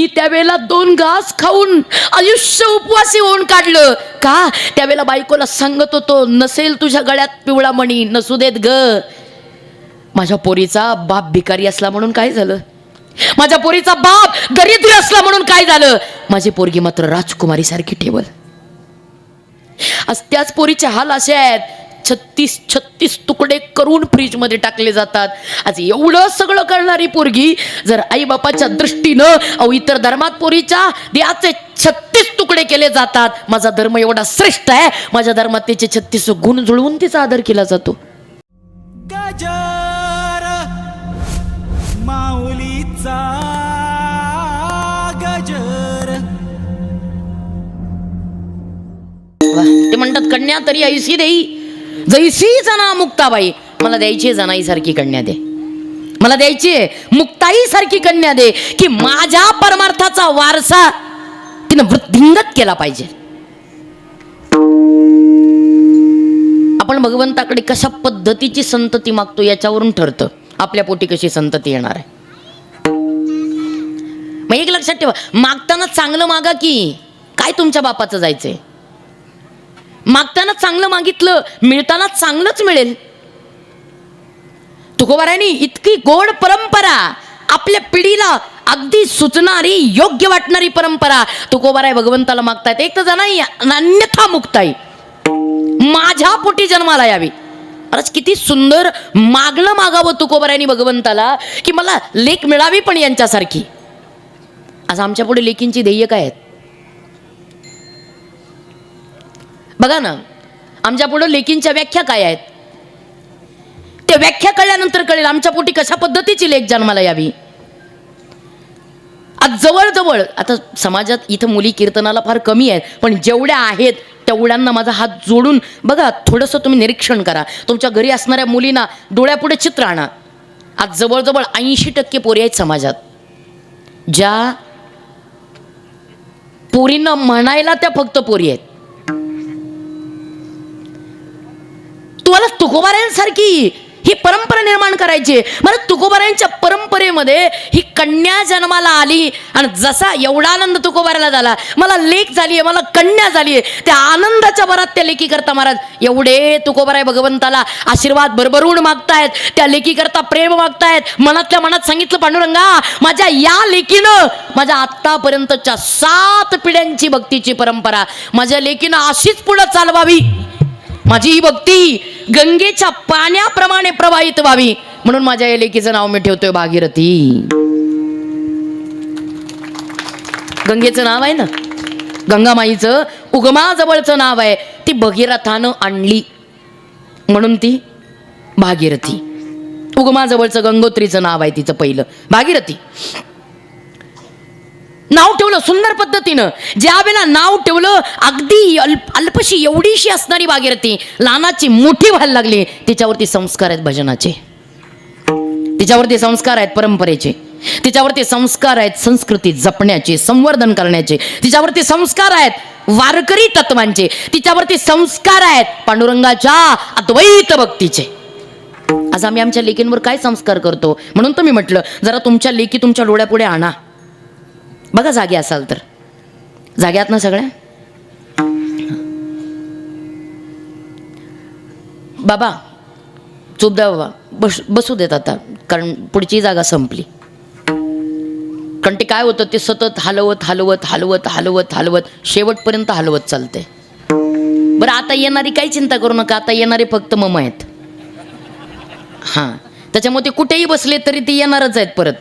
मी त्यावेळेला दोन घास खाऊन आयुष्य उपवासी होऊन काढलं. का? त्यावेळेला बायकोला सांगत होतो नसेल तुझ्या गळ्यात पिवळा मणी नसू देत ग. माझ्या पोरीचा बाप भिकारी असला म्हणून काय झालं? माझ्या पोरीचा बाप दरिद्री असला म्हणून काय झालं? माझी पोरगी मात्र राजकुमारी सारखी ठेवल. आज त्याच पोरीचे हाल असे आहेत. छत्तीस छत्तीस तुकडे करून फ्रीजमध्ये टाकले जातात. आज एवढं सगळं करणारी पोरगी जर आईबापाच्या दृष्टीनं अहो इतर धर्मात पोरीच्या देहाचे छत्तीस तुकडे केले जातात. माझा धर्म एवढा श्रेष्ठ आहे. माझ्या धर्मात तिचे छत्तीस गुण जुळवून तिचा आदर केला जातो. गजर माऊलीचा गजर. ते म्हणतात कन्या तरी ऐशी देई. जैसी जना मुक्ताबाई मला द्यायची जनाई सारखी कन्या दे. मला द्यायची मुक्ताई सारखी कन्या दे की माझ्या परमार्थाचा वारसा तिनं वृद्धिंगत केला पाहिजे. आपण भगवंताकडे कशा पद्धतीची संतती मागतो याच्यावरून ठरतं. आपल्या पोटी कशी संतती येणार आहे. मग एक लक्षात ठेवा मागताना चांगलं मागा की काय तुमच्या बापाचं जायचंय? मागताना चांगलं मागितलं मिळताना चांगलंच मिळेल. तुकोबारांनी इतकी गोड परंपरा आपल्या पिढीला अगदी सुचणारी योग्य वाटणारी परंपरा तुकोबाराय भगवंताला मागतायत. एक तर जाणाई अन्यथा मुक्ताई. माझ्या पोटी जन्माला यावी. अरे किती सुंदर मागणं मागावं तुकोबारायनी भगवंताला की मला लेख मिळावी पण यांच्यासारखी. आज आमच्या पुढे लेखींची ध्येय काय आहेत? बघा ना आमच्या पुढं लेखींच्या व्याख्या काय आहेत? त्या व्याख्या कळल्यानंतर कळेल आमच्या पोटी कशा पद्धतीची लेख जन्माला यावी. आज जवळजवळ आता समाजात इथं मुली कीर्तनाला फार कमी आहेत पण जेवढ्या आहेत तेवढ्यांना माझा हात जोडून बघा थोडंसं तुम्ही निरीक्षण करा. तुमच्या घरी असणाऱ्या मुलींना डोळ्यापुढे चित्र आणा. आज जवळजवळ ऐंशी टक्के पोरी आहेत समाजात. ज्या पोरींना म्हणायला त्या फक्त पोरी आहेत. तुम्हाला तुकोबारायांसारखी ही परंपरा निर्माण करायची आहे. मला तुकोबारायांच्या परंपरेमध्ये ही कन्या जन्माला आली आणि जसा एवढा आनंद तुकोबाराला झाला. मला लेख झाली आहे मला कन्या झाली आहे. त्या आनंदाच्या भरात त्या लेखी करता महाराज एवढे तुकोबाराय भगवंताला आशीर्वाद भरभरून मागतायत. त्या लेखी करता प्रेम मागतायत. मनातल्या मनात सांगितलं पांडुरंगा माझ्या या लेखीनं माझ्या आत्तापर्यंतच्या सात पिढ्यांची भक्तीची परंपरा माझ्या लेखीनं अशीच पुढं चालवावी. माझी ही भक्ती गंगेच्या पाण्याप्रमाणे प्रवाहित व्हावी. म्हणून माझ्या या लेकीचं नाव मी ठेवतोय भागीरथी. गंगेचं नाव आहे ना? गंगामाईचं उगमाजवळचं नाव आहे. ती भगीरथानं आणली. म्हणून ती भागीरथी. उगमाजवळचं गंगोत्रीचं नाव आहे तिचं पहिलं. भागीरथी. नाव ठेवलं सुंदर पद्धतीनं. ज्या वेळेला नाव ठेवलं अगदी अल्प अल्पशी एवढीशी असणारी भागीरथी लहानाची मोठी व्हायला लागली. तिच्यावरती संस्कार आहेत भजनाचे. तिच्यावरती संस्कार आहेत परंपरेचे. तिच्यावरती संस्कार आहेत संस्कृती जपण्याचे संवर्धन करण्याचे. तिच्यावरती संस्कार आहेत वारकरी तत्वांचे. तिच्यावरती संस्कार आहेत पांडुरंगाच्या अद्वैत भक्तीचे. आज आम्ही आमच्या लेखींवर काय संस्कार करतो? म्हणून तर मी म्हटलं जरा तुमच्या लेखी तुमच्या डोळ्यापुढे आणा. बघा जागे असाल तर. जाग्यात ना सगळ्या? बाबा चूप द्या बाबा. बस बसू देत आता कारण पुढची जागा संपली. कारण ते काय होतं ते सतत हलवत हलवत हलवत हलवत हलवत शेवटपर्यंत हलवत चालते बरं आता येणारी काही चिंता करू नका आता येणारे फक्त मम आहेत. हां त्याच्यामुळे ते कुठेही बसले तरी ते येणारच आहेत परत.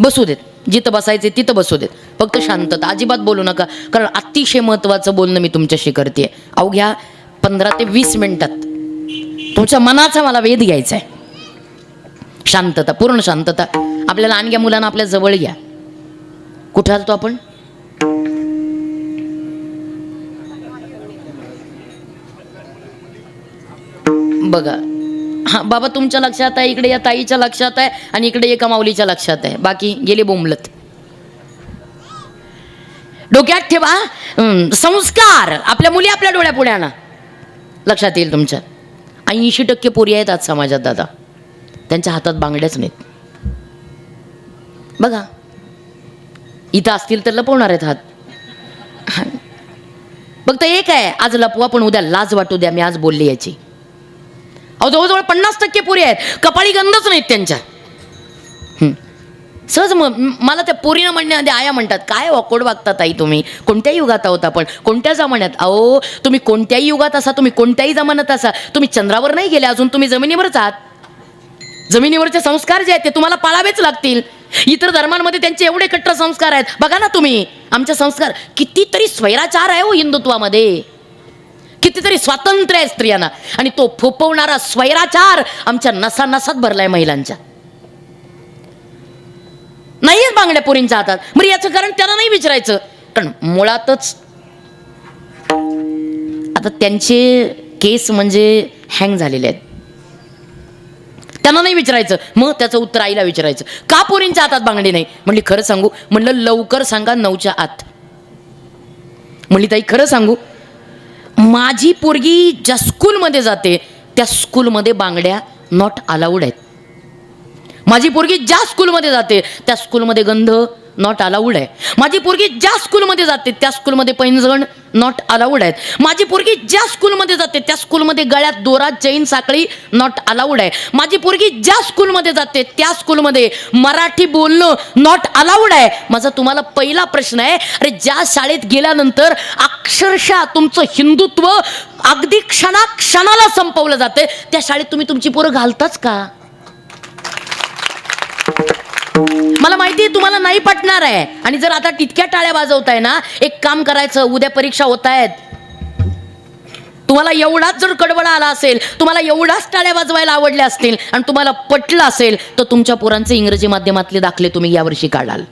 बसू देत. जिथं बसायचे तिथं बसू देत. फक्त शांतता. अजिबात बोलू नका. कारण अतिशय महत्त्वाचं बोलणं मी तुमच्याशी करते अवघ्या पंधरा ते वीस मिनिटात. तुमच्या मनाचा मला वेध घ्यायचा आहे शांतता पूर्ण शांतता. आपल्या लहानग्या मुलांना आपल्या जवळ घ्या. कुठं आलतो आपण? बघा. हां बाबा तुमच्या लक्षात आहे इकडे या ताईच्या लक्षात आहे आणि इकडे एका माऊलीच्या लक्षात आहे. बाकी गेले बोंबलत. डोक्यात ठेवा संस्कार. आपल्या मुली आपल्या डोळ्यापुढे आणा लक्षात येईल तुमच्या. ऐंशी टक्के पोरी आहेत आज समाजात दादा. त्यांच्या हातात बांगड्याच नाहीत. बघा. इथं असतील तर लपवणार आहेत हात. फक्त एक आहे आज लपवा पण उद्या लाज वाटू द्या मी आज बोलली याची. अहो जवळजवळ पन्नास टक्के पुरी आहेत. कपाळी गंधच नाहीत त्यांच्या. हं. सहज म मला त्या पोरीनं म्हणण्यामध्ये आया म्हणतात काय ऑकवर्ड वागतात आई तुम्ही? कोणत्या युगात आहोत आपण. कोणत्या जमान्यात? अहो तुम्ही कोणत्याही युगात असा तुम्ही कोणत्याही जमान्यात असा. तुम्ही चंद्रावर नाही गेले अजून तुम्ही जमिनीवरच आहात. जमिनीवरचे संस्कार जे आहेत ते तुम्हाला पाळावेच लागतील. इतर धर्मांमध्ये त्यांचे एवढे कट्टर संस्कार आहेत. बघा ना तुम्ही आमचे संस्कार कितीतरी स्वैराचार आहे हो हिंदुत्वामध्ये. कितीतरी स्वातंत्र्य आहे स्त्रियांना. आणि तो फोपवणारा स्वैराचार आमच्या नसा नसात भरलाय महिलांच्या. नाहीच बांगड्या पोरींच्या हातात. मग याचं कारण त्यांना नाही विचारायचं. कारण मुळातच आता त्यांचे केस म्हणजे हँग झालेले आहेत. त्यांना नाही विचारायचं. मग त्याचं उत्तर आईला विचारायचं. का पोरींच्या हातात बांगडी नाही? म्हणली खरं सांगू. म्हणलं लवकर सांगा नऊच्या आत. म्हणली ताई खरं सांगू. माझी पोरगी ज्या स्कूलमध्ये जाते त्या स्कूलमध्ये बांगड्या नॉट अलाउड आहेत. माझी पोरगी ज्या स्कूलमध्ये जाते त्या स्कूलमध्ये गंध नॉट अलाउड आहे. माझी पोरगी ज्या स्कूलमध्ये जाते त्या स्कूलमध्ये पैंजण नॉट अलाउड आहेत. माझी पोरगी ज्या स्कूलमध्ये जाते त्या स्कूलमध्ये गळ्यात दोरा जैन साखळी नॉट अलाउड आहे. माझी पोरगी ज्या स्कूलमध्ये जाते त्या स्कूलमध्ये मराठी बोलणं नॉट अलाउड आहे. माझा तुम्हाला पहिला प्रश्न आहे अरे ज्या शाळेत गेल्यानंतर अक्षरशः तुमचं हिंदुत्व अगदी क्षणा क्षणाला संपवलं जाते त्या शाळेत तुम्ही तुमची पोरं घालताच का? मला माहिती आहे तुम्हाला नाही पटणार आहे. आणि जर आता तितक्या टाळ्या वाजवताय ना एक काम करायचं उद्या परीक्षा होत आहेत. तुम्हाला एवढाच जर कडबडा आला असेल तुम्हाला एवढाच टाळ्या वाजवायला आवडल्या असतील आणि तुम्हाला पटलं असेल तर तुमच्या पोरांचे इंग्रजी माध्यमातले दाखले तुम्ही यावर्षी काढाल.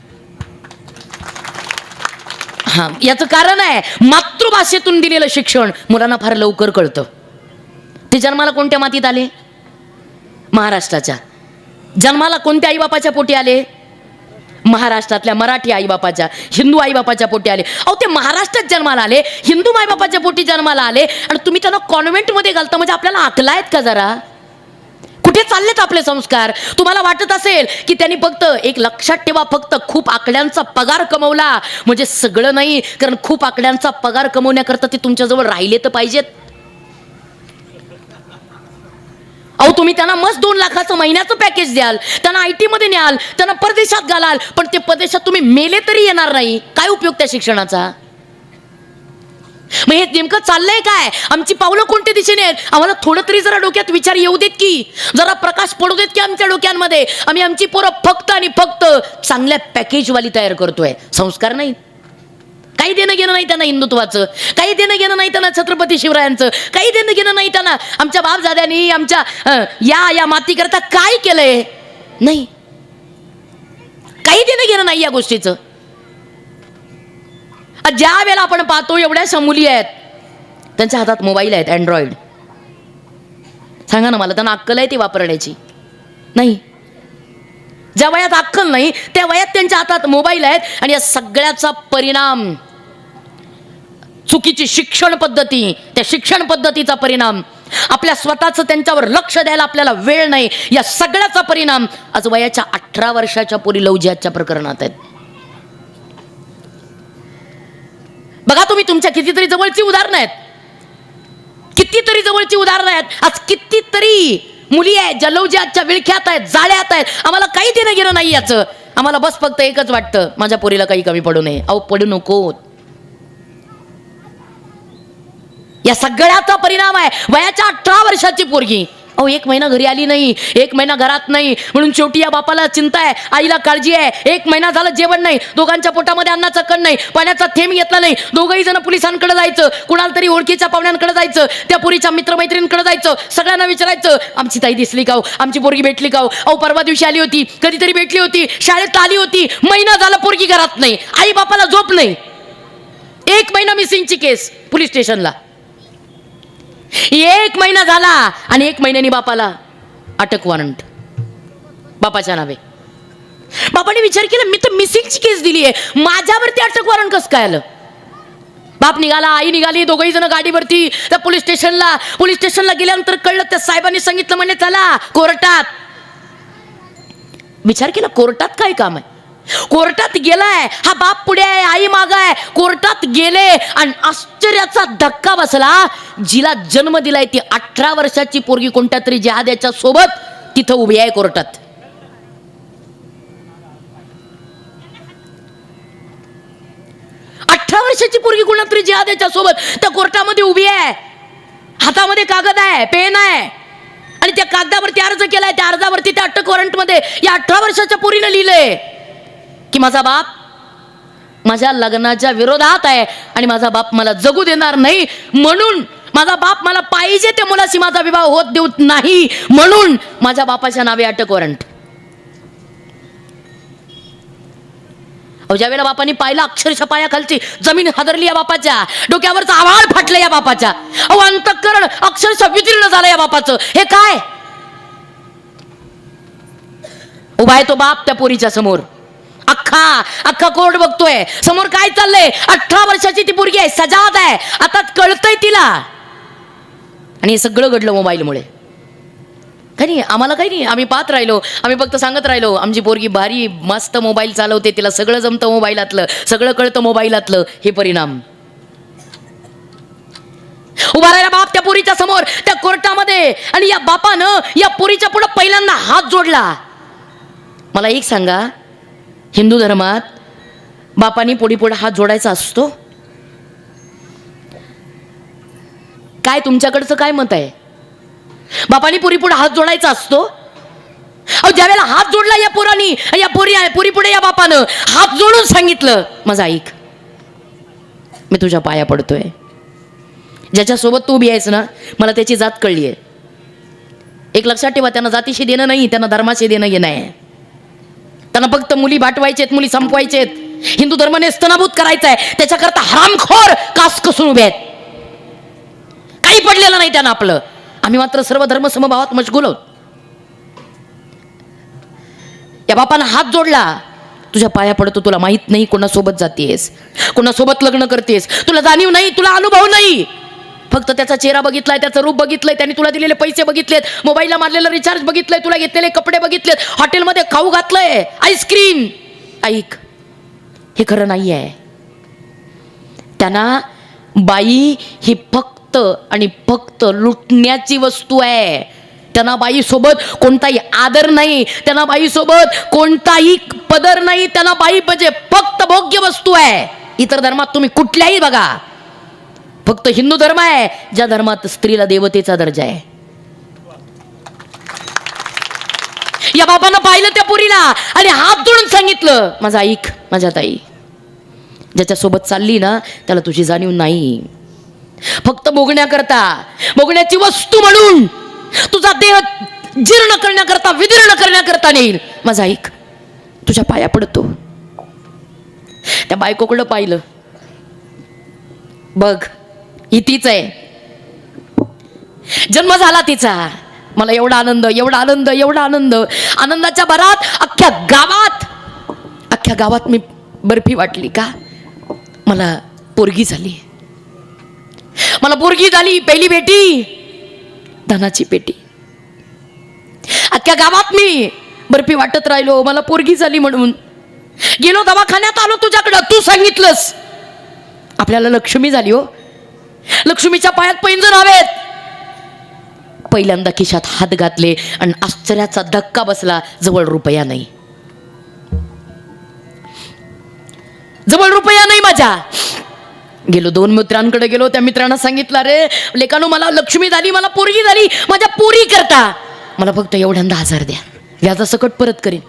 हा याचं कारण आहे मातृभाषेतून दिलेलं शिक्षण मुलांना फार लवकर कळतं. ते जन्माला कोणत्या मातीत आले? महाराष्ट्राच्या. जन्माला कोणत्या आईबापाच्या पोटी आले? महाराष्ट्रातल्या मराठी आईबापाच्या हिंदू आईबापाच्या पोटी आले. अहो ते महाराष्ट्रात जन्माला आले हिंदू आईबापाच्या पोटी जन्माला आले आणि तुम्ही त्यांना कॉन्व्हेंटमध्ये घालता म्हणजे आपल्याला आकला आहेत का जरा? कुठे चाललेत आपले संस्कार? तुम्हाला वाटत असेल की त्यांनी फक्त एक लक्षात ठेवा फक्त खूप आकड्यांचा पगार कमवला. म्हणजे सगळं नाही कारण खूप आकड्यांचा पगार कमवण्याकरता ते तुमच्याजवळ राहिले तर पाहिजेत. अहो तुम्ही त्यांना मस्त दोन लाखाचं महिन्याचं पॅकेज द्याल त्यांना आय टीमध्ये न्याल त्यांना परदेशात घालाल पण ते परदेशात तुम्ही मेले तरी येणार नाही. काय उपयोग त्या शिक्षणाचा? मग हे नेमकं चाललंय काय? आमची पावलं कोणत्या दिशेने आहेत? आम्हाला थोडं तरी जरा डोक्यात विचार येऊ देत की जरा प्रकाश पडू देत की आमच्या डोक्यांमध्ये? आम्ही आमची पोरं फक्त आणि फक्त चांगल्या पॅकेजवाली तयार करतोय. संस्कार नाही. काही देणं घेणं नाही त्यांना हिंदुत्वाचं. काही देणं घेणं नाही त्यांना छत्रपती शिवरायांचं. काही देणं घेणं नाही त्यांना आमच्या बापजाद्यांनी आमच्या या या मातीकरता काय केलंय? नाही. काही देणं घेणं नाही या गोष्टीचं. ज्या वेळेला आपण पाहतो एवढ्या समुली आहेत. त्यांच्या हातात मोबाईल आहेत अँड्रॉइड सांगा ना मला त्यांना अक्कल आहे ती वापरण्याची? नाही. ज्या वयात अक्कल नाही त्या वयात त्यांच्या हातात मोबाईल आहेत आणि या सगळ्याचा परिणाम चुकीची शिक्षण पद्धती त्या शिक्षण पद्धतीचा परिणाम. आपल्या स्वतःचं त्यांच्यावर लक्ष द्यायला आपल्याला वेळ नाही. या सगळ्याचा परिणाम आज वयाच्या अठरा वर्षाच्या पोरी लवजियाच्या प्रकरणात आहेत. बघा तुम्ही तुमच्या कितीतरी जवळची उदाहरणं आहेत. कितीतरी जवळची उदाहरणं आहेत. आज कितीतरी मुली आहेत ज्या लवजियाच्या विळख्यात आहेत जाळ्यात आहेत. आम्हाला काही देणं गेलं नाही याचं. आम्हाला बस फक्त एकच वाटतं माझ्या पोरीला काही कमी पडू नये. अहो पडू नको या सगळ्याचा परिणाम आहे. वयाच्या अठरा वर्षाची पोरगी. अहो एक महिना घरी आली नाही एक महिना घरात नाही म्हणून शेवटी या बापाला चिंता आहे आईला काळजी आहे. एक महिना झालं जेवण नाही दोघांच्या पोटामध्ये अन्नाचा कण नाही पाण्याचा थेंब घेतला नाही. दोघंही जण पोलिसांकडे जायचं कुणाला तरी ओळखीच्या पाहुण्यांकडे जायचं त्या पोरीच्या मित्रमैत्रिणींकडे जायचं सगळ्यांना विचारायचं आमची ताई दिसली का हो? आमची पोरगी भेटली का हो? अहो परवा दिवशी आली होती कधीतरी भेटली होती शाळेत आली होती महिना झाला पोरगी घरात नाही आई बापाला झोप नाही. एक महिना मिसिंगची केस पोलीस स्टेशनला एक महिना झाला आणि एक महिन्यानी बापाला अटक वॉरंट बापाच्या नावे. बापाने विचार केला मी तर मिसिंगची केस दिली आहे माझ्यावरती अटक वॉरंट कसं काय आलं? बाप निघाला आई निघाली दोघही जण गाडीवरती त्या पोलीस स्टेशनला पोलीस स्टेशनला गेल्यानंतर कळलं त्या साहेबांनी सांगितलं म्हणे चला कोर्टात. विचार केला कोर्टात काय काम आहे? कोर्टात गेलाय हा बाप पुढे आहे आई माग आहे. कोर्टात गेले आणि आश्चर्याचा धक्का बसला. जिला जन्म दिलाय ती अठरा वर्षाची पोरगी कोणत्या तरी जहाद्याच्या सोबत तिथं उभी आहे कोर्टात. अठरा वर्षाची पोरगी कोणा तरी जिहाद्याच्या सोबत त्या कोर्टामध्ये उभी आहे. हातामध्ये कागद आहे पेन आहे. आणि त्या कागदावरती अर्ज केलाय त्या अर्जावरती त्या अटक वॉरंटमध्ये या अठरा वर्षाच्या पोरीनं लिहिलंय. की माझा बाप माझ्या लग्नाच्या विरोधात आहे आणि माझा बाप मला जगू देणार नाही. म्हणून माझा बाप मला पाहिजे त्या मुलाशी माझा विवाह होत देऊ नाही. म्हणून माझ्या बापाच्या नावे अटक वॉरंट. अहो ज्यावेळेला बापाने पाहिलं अक्षरशः पायाखालची जमीन हादरली या बापाच्या डोक्यावरचं आवाळ फाटलं या बापाच्या. अहो अंतकरण अक्षरशः वितीर्ण झालं या बापाचं. हे काय? उभा आहे तो बाप त्या पोरीच्या समोर. अख्खा अख्खा कोर्ट बघतोय. समोर काय चाललंय? अठरा वर्षाची ती पोरगी आहे सजाद आहे. आता कळतंय तिला. आणि हे सगळं घडलं मोबाईलमुळे. काही नाही आम्हाला काही नाही. आम्ही पाहत राहिलो. आम्ही फक्त सांगत राहिलो आमची पोरगी भारी मस्त मोबाईल चालवते. तिला सगळं जमतं मोबाईलातलं. सगळं कळतं मोबाईलातलं. हे परिणाम. उभा राहिला बाप त्या पोरीच्या समोर त्या कोर्टामध्ये. आणि या बापानं या पोरीच्या पुढे पहिल्यांदा हात जोडला. मला एक सांगा हिंदू धर्मात बापानी पोडीपोडा हात जोडायचा असतो? काय तुमच्याकडचं काय मत आहे? बापानी पुरीपुढे हात जोडायचा असतो? अहो ज्यावेळेला हात जोडला या पोरानी या पोरी पुरी पुढे या बापानं हात जोडून सांगितलं माझा ऐक मी तुझ्या पाया पडतोय. ज्याच्यासोबत तू उभी आहेस ना मला त्याची जात कळली आहे एक लक्षात ठेवा त्यांना जातीशी देणं नाही त्यांना धर्माशी देणं घेणं आहे. त्यांना फक्त मुली बाटवायचेत मुली संपवायचे आहेत. हिंदू धर्म नेस्तनाभूत करायचा आहे त्याच्याकरता हरामखोर कास कसून उभे आहेत. काही पडलेलं नाही त्यांना आपलं. आम्ही मात्र सर्व धर्म समभावात मशगूल आहोत. त्या बापानं हात जोडला. तुझ्या पाया पडतो तुला माहीत नाही कोणासोबत जातेस. कोणासोबत लग्न करतेस. तुला जाणीव नाही तुला अनुभव नाही. फक्त त्याचा चेहरा बघितलाय त्याचं रूप बघितलंय त्यांनी तुला दिलेले पैसे बघितलेत मोबाईलला मारलेलं रिचार्ज बघितलंय तुला घेतलेले कपडे बघितलेत हॉटेलमध्ये खाऊ घातलंय आईस्क्रीम ऐक हे खरं नाही आहे त्यांना बाई ही फक्त आणि फक्त लुटण्याची वस्तू आहे. त्यांना बाईसोबत कोणताही आदर नाही त्यांना बाईसोबत कोणताही पदर नाही त्यांना बाई म्हणजे फक्त भोग्य वस्तू आहे. इतर धर्मात तुम्ही कुठल्याही बघा. फक्त हिंदू धर्म आहे ज्या धर्मात स्त्रीला देवतेचा दर्जा आहे. या बाबांना पाहिलं त्या पुरीला आणि हात जोडून सांगितलं माझा ऐक माझ्या ताई ज्याच्यासोबत चालली ना त्याला तुझी जाणीव नाही. फक्त बोगण्याकरता बोगण्याची वस्तू म्हणून तुझा देह जीर्ण करण्याकरता विदीर्ण करण्याकरता नेईल. माझा ऐक तुझ्या पाया पडतो. त्या बायकोकडं पाहिलं. बघ ही तीच आहे. जन्म झाला तिचा. मला एवढा आनंद एवढा आनंद एवढा आनंद. आनंदाच्या भरात अख्ख्या गावात अख्ख्या गावात मी बर्फी वाटली का? मला पोरगी झाली. मला पोरगी झाली पहिली बेटी धनाची पेटी अख्ख्या गावात मी बर्फी वाटत राहिलो मला पोरगी झाली म्हणून. गेलो दवाखान्यात आलो तुझ्याकडं तू सांगितलंस. आपल्याला लक्ष्मी झाली हो. लक्ष्मीच्या पायात पैंजण हवेत. पहिल्यांदा खिशात हात घातले आणि आश्चर्याचा धक्का बसला जवळ रुपया नाही. जवळ रुपया नाही माझ्या. गेलो दोन मित्रांकडे गेलो त्या मित्रांना सांगितलं रे लेखानो मला लक्ष्मी झाली मला पोरगी झाली माझ्या पोरी करता. मला फक्त एवढ्यांदा हजार द्या. व्याजासकट परत करीन.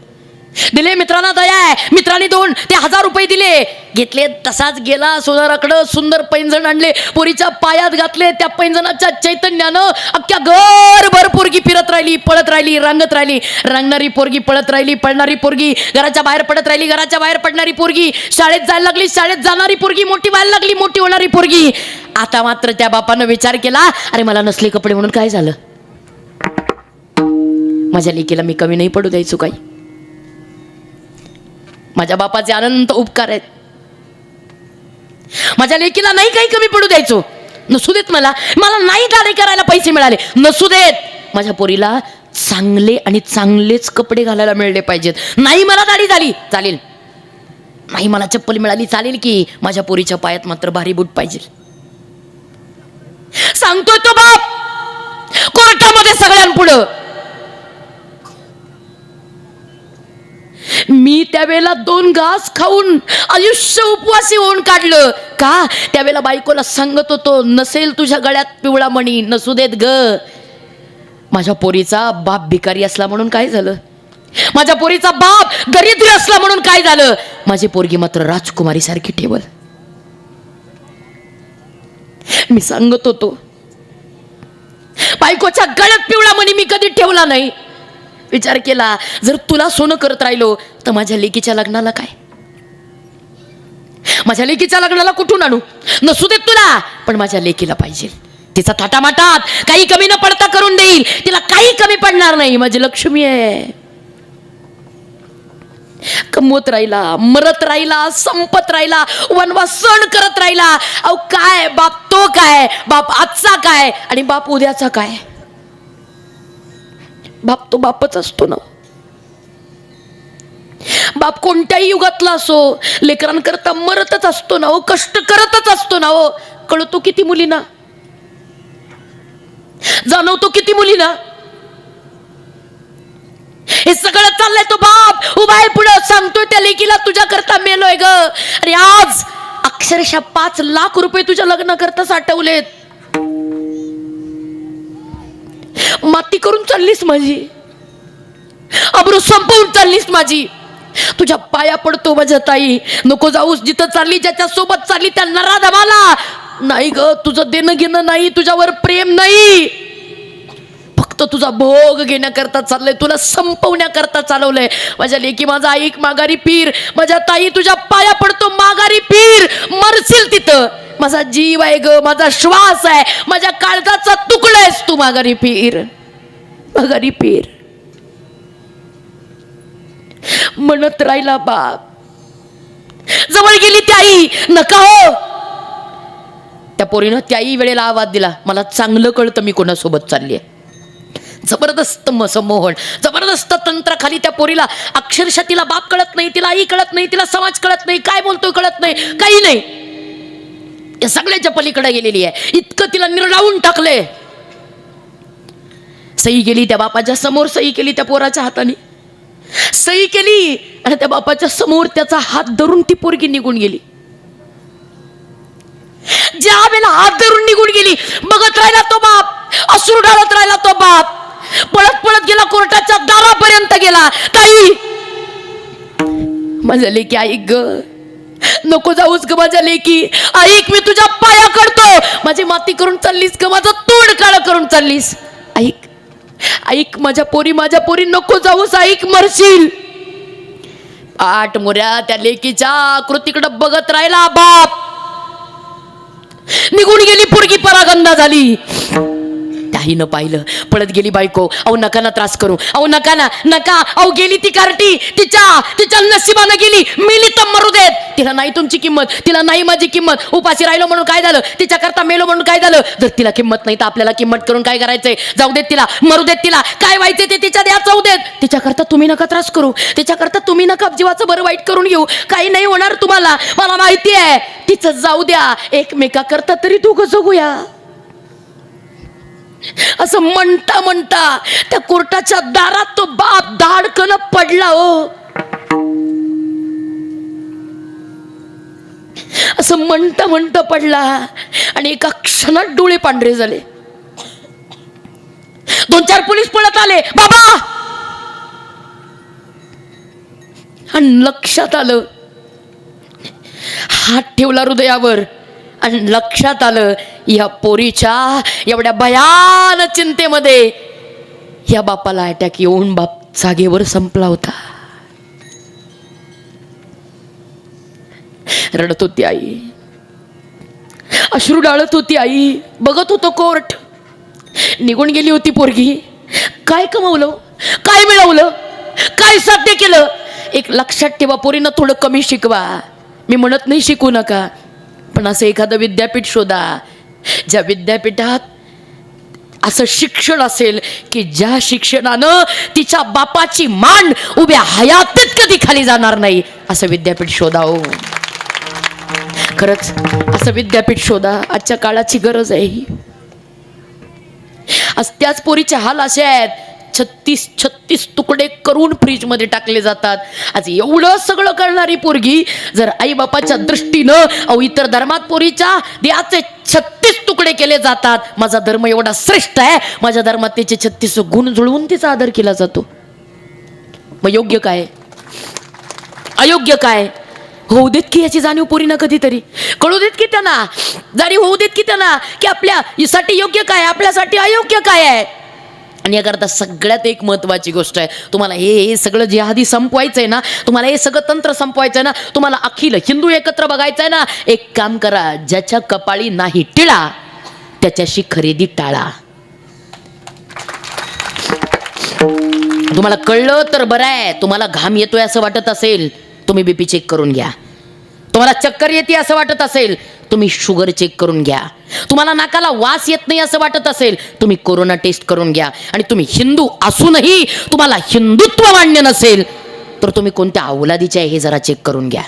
दिले मित्रांना दया आहे. मित्रांनी दोन ते हजार रुपये दिले. घेतले तसाच गेला. सोनाराकडं सुंदर पैंजण आणले. पोरीच्या पायात घातले त्या पैंजणाच्या चैतन्यानं अख्ख्या घरभर पोरगी फिरत राहिली पळत राहिली रंगत राहिली. रंगणारी पोरगी पळत राहिली पळणारी पोरगी. घराच्या बाहेर पडत राहिली घराच्या बाहेर पडणारी पोरगी. शाळेत जायला लागली शाळेत जाणारी पोरगी मोठी व्हायला लागली मोठी होणारी पोरगी. आता मात्र त्या बापानं विचार केला अरे मला नसले कपडे म्हणून काय झालं? माझ्या लेकीला मी कमी नाही पडू द्यायचो काही. माझ्या बापाचे अनंत उपकार आहेत. माझ्या लेकीला नाही काही कमी पडू द्यायचो. नसू देत मला. मला नाही दाढी करायला पैसे मिळाले. नसू देत. माझ्या पोरीला चांगले आणि चांगलेच कपडे घालायला मिळले पाहिजेत. नाही मला दाढी झाली. चालेल. नाही मला चप्पल मिळाली. चालेल की माझ्या पोरीच्या पायात मात्र भारी बूट पाहिजे. सांगतोय तो बाप. कोर्टामध्ये सगळ्यांपुढं. मी त्यावेळेला दोन घास खाऊन आयुष्य उपवासी होऊन काढलं. का? त्यावेळेला बायकोला सांगत होतो नसेल तुझ्या गळ्यात पिवळा मणी नसू देत ग. माझ्या पोरीचा बाप भिकारी असला म्हणून काय झालं? माझ्या पोरीचा बाप दरिद्र असला म्हणून काय झालं? माझी पोरगी मात्र राजकुमारी सारखी ठेवल. मी सांगत होतो बायकोच्या गळ्यात पिवळा मणी मी कधी ठेवला नाही. विचार केला जर तुला सोनं करत राहिलो तर माझ्या लेकीच्या लग्नाला काय? माझ्या लेकीच्या लग्नाला कुठून आणू? नसू देत तुला पण माझ्या लेकीला पाहिजे. तिचा थाटामाटात काही कमी न पडता करून देईल. तिला काही कमी पडणार नाही माझी लक्ष्मी आहे. कमवत राहिला मरत राहिला संपत राहिला वनवास सण करत राहिला. अहो काय बाप तो काय? बाप आजचा काय? आणि बाप उद्याचा काय? बाप तो बापच असतो ना. बाप कोणत्याही युगातला असो लेकरांकरता मरतच असतो ना हो कष्ट करतच असतो ना हो. कळतो किती मुलींना? जाणवतो किती मुलींना? हे सगळं चाललंय तो बाप. उभा आहे पुढं. सांगतोय त्या लेकीला तुझ्या करता मेलोय ग. आणि आज अक्षरशः पाच लाख रुपये तुझ्या लग्न करता साठवलेत माती करून चाललीस माझी. अब्रू संपवून चाललीस माझी. तुझ्या पाया पडतो माझ्या ताई. नको जाऊस जिथं चालली ज्याच्या सोबत चालली त्या नराधा मला नाही ग तुझं देणं घेणं नाही तुझ्यावर प्रेम नाही. फक्त तुझा भोग घेण्याकरता चाललंय तुला संपवण्याकरता चालवलंय. माझ्या लेकी माझा ऐक माघारी पीर माझ्या ताई तुझ्या पाया पडतो माघारी पीर. मरशील तिथं. माझा जीव आहे ग माझा श्वास आहे. माझ्या काळजाचा तुकडा आहेस तू माघारी पीर. माघारी पीर. म्हणत राहिला बाप. जवळ गेली त्याई. नका हो. त्या पोरीनं त्याही वेळेला आवाज दिला. मला चांगलं कळतं मी कोणासोबत चालली आहे जबरदस्त म- संमोहन जबरदस्त तंत्राखाली त्या पोरीला. अक्षरशः तिला बाप कळत नाही तिला आई कळत नाही तिला समाज कळत नाही काय बोलतोय कळत नाही काही नाही. या सगळ्याच्या पलीकडे गेलेली आहे. इतकं तिला निर्डावून टाकले सही केली त्या बापाच्या समोर सही केली त्या पोराच्या हाताने. सही केली आणि त्या बापाच्या समोर त्याचा हात धरून ती पोरगी निघून गेली. ज्या वेळेला हात धरून निघून गेली बघत राहिला तो बाप असुर ढाळत राहिला तो बाप. पळत पळत गेला कोर्टाच्या दारापर्यंत गेला. ताई! माझ्या लेकी ऐक ग नको जाऊस ग माझ्या लेकी. ऐक मी तुझ्या पाया करतो माझी माती करून चाललीस ग माझं तोंड काळ करून चाललीस. ऐक ऐक माझ्या पोरी माझ्या पोरी नको जाऊस ऐक मरशील. आठ मोऱ्या त्या लेकीच्या आकृतीकडं बघत राहिला बाप. निघून गेली पोरगी परागंदा झाली. त्याही न पाहिलं. पळत गेली बायको. अहो नका ना त्रास करू. अहो नका ना नका. अहो गेली ती कार्टी. तिच्या तिच्या नशिबानं गेली. मिली तर मरू देत. तिला नाही तुमची किंमत. तिला नाही माझी किंमत. उपाशी राहिलो म्हणून काय झालं? तिच्या करता मेलो म्हणून काय झालं? जर तिला किंमत नाही तर आपल्याला किंमत करून काय करायचंय? जाऊ देत तिला. मरू देत तिला. काय व्हायचंय ते तिच्या द्या जाऊ देत. तिच्याकरता तुम्ही नका त्रास करू. तिच्याकरता तुम्ही नका जीवाचं बरं वाईट करून घेऊ. काही नाही होणार तुम्हाला. मला माहिती आहे तिचं जाऊ द्या. एकमेकाकरता तरी दोघं जगूया. असं म्हणता म्हणता त्या कोर्टाच्या दारात तो बाप धाडकन पडला हो. असं म्हणता म्हणता पडला आणि एका क्षणात डोळे पांढरे झाले. दोन चार पोलीस पळत आले बाबा! आणि लक्षात आलं हात ठेवला हृदयावर आणि लक्षात आलं या पोरीच्या एवढ्या भयान चिंतेमध्ये या बापाला अटॅक येऊन बाप जागेवर संपला होता. रडत होती आई. अश्रू डाळत होती आई. बघत होतो कोर्ट. निघून गेली होती पोरगी. काय कमवलं? काय मिळवलं? काय साध्य केलं? एक लक्षात ठेवा पोरीनं थोडं कमी शिकवा. मी म्हणत नाही शिकू नका. पण असं एखादं विद्यापीठ शोधा. ज्या विद्यापीठात असं शिक्षण असेल की ज्या शिक्षणानं तिच्या बापाची मान उभ्या हयातीत कधी खाली जाणार नाही असं विद्यापीठ शोधाओ खरंच असं विद्यापीठ शोधा आजच्या काळाची गरज आहे ही. आज त्याच पोरीचे हाल असे आहेत छत्तीस छत्तीस तुकडे करून फ्रीजमध्ये टाकले जातात. आज एवढं सगळं करणारी पोरगी जर आईबापाच्या दृष्टीनं अहो इतर धर्मात पोरीच्या देहाचे छत्तीस तुकडे केले जातात. माझा धर्म एवढा श्रेष्ठ आहे. माझ्या धर्मात त्याचे छत्तीस गुण जुळवून तिचा आदर केला जातो. मग योग्य काय? अयोग्य काय? होऊ देत की याची जाणीव पुरी ना कधीतरी? कळू देत की त्यांना? जाणीव होऊ देत की त्यांना? की आपल्या साठी योग्य काय? आपल्यासाठी अयोग्य काय आहे? आणि याकरता सगळ्यात एक महत्वाची गोष्ट आहे. तुम्हाला हे हे सगळं जे आधी संपवायचं आहे ना तुम्हाला हे सगळं तंत्र संपवायचं आहे ना तुम्हाला अखिल हिंदू एकत्र बघायचं आहे ना एक काम करा ज्याच्या कपाळी नाही टिळा त्याच्याशी खरेदी टाळा. तुम्हाला कळलं तर बरं आहे तुम्हाला घाम येतोय असं वाटत असेल तुम्ही बीपी चेक करून घ्या. तुम्हाला चक्कर येते असं वाटत असेल तुम्ही शुगर चेक करून घ्या. तुम्हाला नाकाला वास येत नाही असं वाटत असेल तुम्ही कोरोना टेस्ट करून घ्या. आणि तुम्ही हिंदू असूनही तुम्हाला हिंदुत्व मान्य नसेल तर तुम्ही कोणत्या अवलादीचे आहे हे जरा चेक करून घ्या.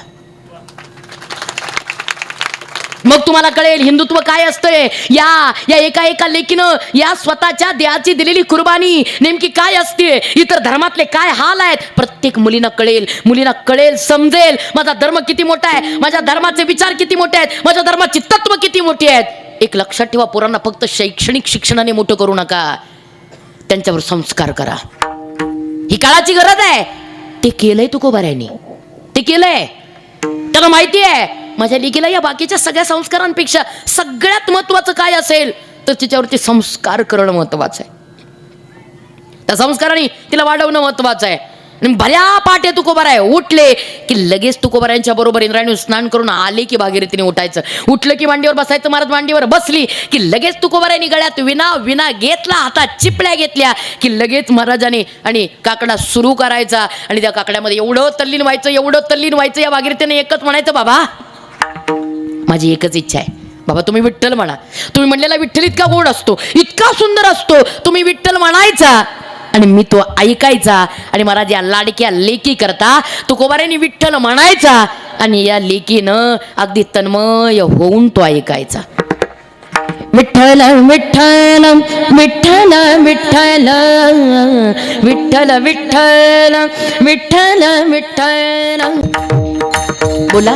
मग तुम्हाला कळेल हिंदुत्व काय असतंय. या या एका एका लेखीनं या स्वतःच्या देहाची दिलेली कुर्बानी नेमकी काय असते? इतर धर्मातले काय हाल आहेत? प्रत्येक मुलींना कळेल. मुलींना कळेल समजेल. माझा धर्म किती मोठा आहे? माझ्या धर्माचे विचार किती मोठे आहेत? माझ्या धर्माची तत्व किती मोठी आहेत? एक लक्षात ठेवा पोरांना फक्त शैक्षणिक शिक्षणाने मोठं करू नका. त्यांच्यावर संस्कार करा. ही काळाची गरज आहे. ते केलंय तुकोबाऱ्यांनी. ते केलंय. त्याला माहिती आहे. माझ्या लेकीला या बाकीच्या सगळ्या संस्कारांपेक्षा सगळ्यात महत्वाचं काय असेल तर तिच्यावरती संस्कार करणं महत्वाचं आहे. त्या संस्काराने तिला वाढवणं महत्वाचं आहे. आणि भल्या पाटे तुकोबाराय आहे उठले की लगेच तुकोबारायांच्या बरोबर इंद्रायणी स्नान करून आले की भागीरथीने उठायचं. उठलं की मांडीवर बसायचं महाराज मांडीवर बसली की लगेच तुकोबारायनी गळ्यात विना विना घेतला हातात चिपळ्या घेतल्या की लगेच महाराजाने आणि काकडा सुरू करायचा. आणि त्या काकड्यामध्ये एवढं तल्लीन व्हायचं एवढं तल्लीन व्हायचं या भागीरथीने एकच म्हणायचं बाबा माझी एकच इच्छा आहे. बाबा तुम्ही विठ्ठल म्हणा. तुम्ही म्हणलेला विठ्ठल इतका गोड असतो इतका सुंदर असतो. तुम्ही विठ्ठल म्हणायचा आणि मी तो ऐकायचा आणि महाराज या लाडक्या लेकी करता तुकोबाऱ्यांनी विठ्ठल म्हणायचा आणि या लेकीनं अगदी तन्मय होऊन तो ऐकायचा. विठ्ठल विठ्ठल विठ्ठल विठ्ठल विठ्ठल विठ्ठल विठ्ठल विठ्ठल. बोला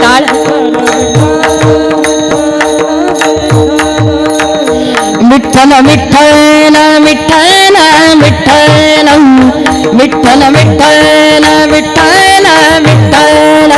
टाळ விட்டல விட்டல விட்டல விட்டலம் விட்டல விட்டல விட்டல விட்டல